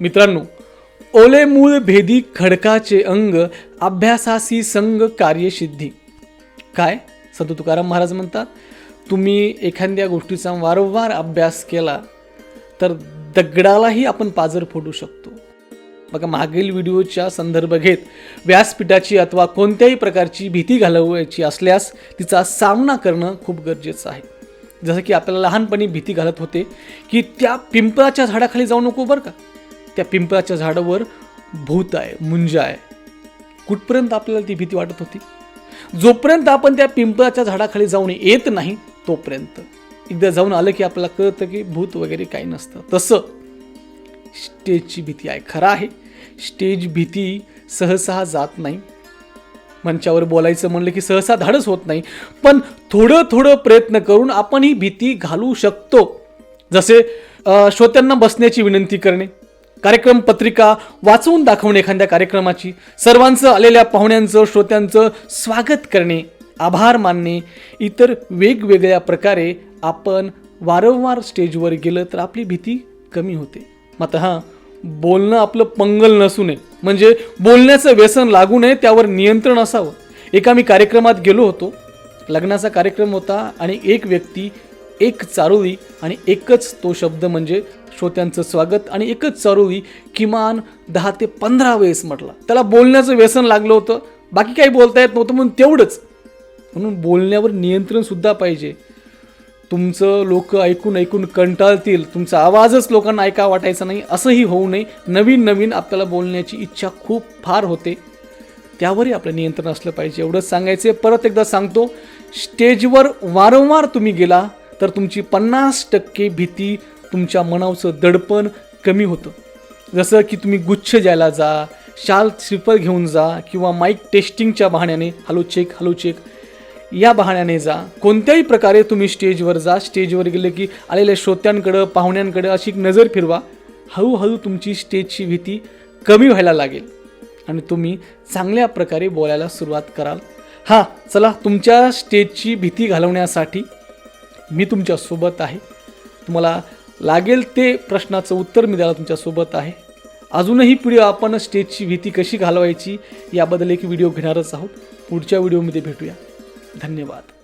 मित्रांनो ओले मूळ भेदी खडकाचे अंग अभ्यासासी संग कार्यसिद्धी. काय? संत तुकाराम महाराज म्हणतात तुम्ही एखाद्या गोष्टीचा वारंवार अभ्यास केला तर दगडालाही आपण पाजर फोडू शकतो. बघा मागील व्हिडिओच्या संदर्भ घेत व्यासपीठाची अथवा कोणत्याही प्रकारची भीती घालवायची असल्यास तिचा सामना करणं खूप गरजेचं आहे. जसं की आपल्याला लहानपणी भीती घालत होते की त्या पिंपळाच्या झाडाखाली जाऊ नको बरं का. त्या पिंपळाच्या झाडावर भूत आहे मुंज आहे. कुठपर्यंत आपल्याला ती भीती वाटत होती? जोपर्यंत आपण त्या पिंपळाच्या झाडाखाली जाऊन येत नाही तोपर्यंत. एकदा जाऊन आलं की आपल्याला कळतं की भूत वगैरे काही नसतं. तसं स्टेजची भीती आहे. खरं आहे स्टेज भीती सहसा जात नाही. मंचावर बोलायचं म्हणलं की सहसा धाडस होत नाही. पण थोडं थोडं प्रयत्न करून आपण ही भीती घालू शकतो. जसे श्रोत्यांना बसण्याची विनंती करणे. कार्यक्रम पत्रिका वाचवून दाखवणे एखाद्या कार्यक्रमाची. सर्वांचं आलेल्या पाहुण्यांचं श्रोत्यांचं स्वागत करणे आभार मानणे इतर वेगवेगळ्या प्रकारे आपण वारंवार स्टेजवर गेलं तर आपली भीती कमी होते. मात्र हां बोलणं आपलं पंगल नसू नये. म्हणजे बोलण्याचं व्यसन लागू नये त्यावर नियंत्रण असावं. एका मी कार्यक्रमात गेलो होतो. लग्नाचा कार्यक्रम होता आणि एक व्यक्ती एक चारोळी आणि एकच तो शब्द म्हणजे श्रोत्यांचं स्वागत आणि एकच चारोळी किमान दहा ते पंधरा वेळेस म्हटला. त्याला बोलण्याचं व्यसन लागलं होतं. बाकी काही बोलता येत नव्हतं म्हणून तेवढंच. म्हणून बोलण्यावर नियंत्रणसुद्धा पाहिजे. तुमचं लोक ऐकून ऐकून कंटाळतील. तुमचा आवाजच लोकांना ऐका वाटायचा नाही. असंही होऊ नये. नवीन नवीन आपल्याला बोलण्याची इच्छा खूप फार होते. त्यावरही आपलं नियंत्रण असलं पाहिजे. एवढंच सांगायचं परत एकदा सांगतो. स्टेजवर वारंवार तुम्ही गेला. तर तुमची पन्नास टक्के भीती तुमच्या मनावचं दडपण कमी होतं. जसं की तुम्ही गुच्छ द्यायला जा शाल श्रीफळ घेऊन जा किंवा माईक टेस्टिंगच्या बहाण्याने हॅलो चेक हॅलो चेक या बहाण्याने जा. कोणत्याही प्रकारे तुम्ही स्टेजवर जा. स्टेजवर गेले की आलेल्या श्रोत्यांकडं पाहुण्यांकडं अशी एक नजर फिरवा. हळूहळू तुमची स्टेजची भीती कमी व्हायला लागेल. आणि तुम्ही चांगल्या प्रकारे बोलायला सुरुवात कराल. हां चला तुमच्या स्टेजची भीती घालवण्यासाठी मी तुमच्यासोबत आहे. तुम्हाला लागेल ते प्रश्नाचं उत्तर मी द्यायला तुमच्यासोबत आहे. अजूनही पुढे आपण स्टेजची भीती कशी घालवायची याबद्दल एक व्हिडिओ घेणारच आहोत. पुढच्या व्हिडिओमध्ये भेटूया. धन्यवाद.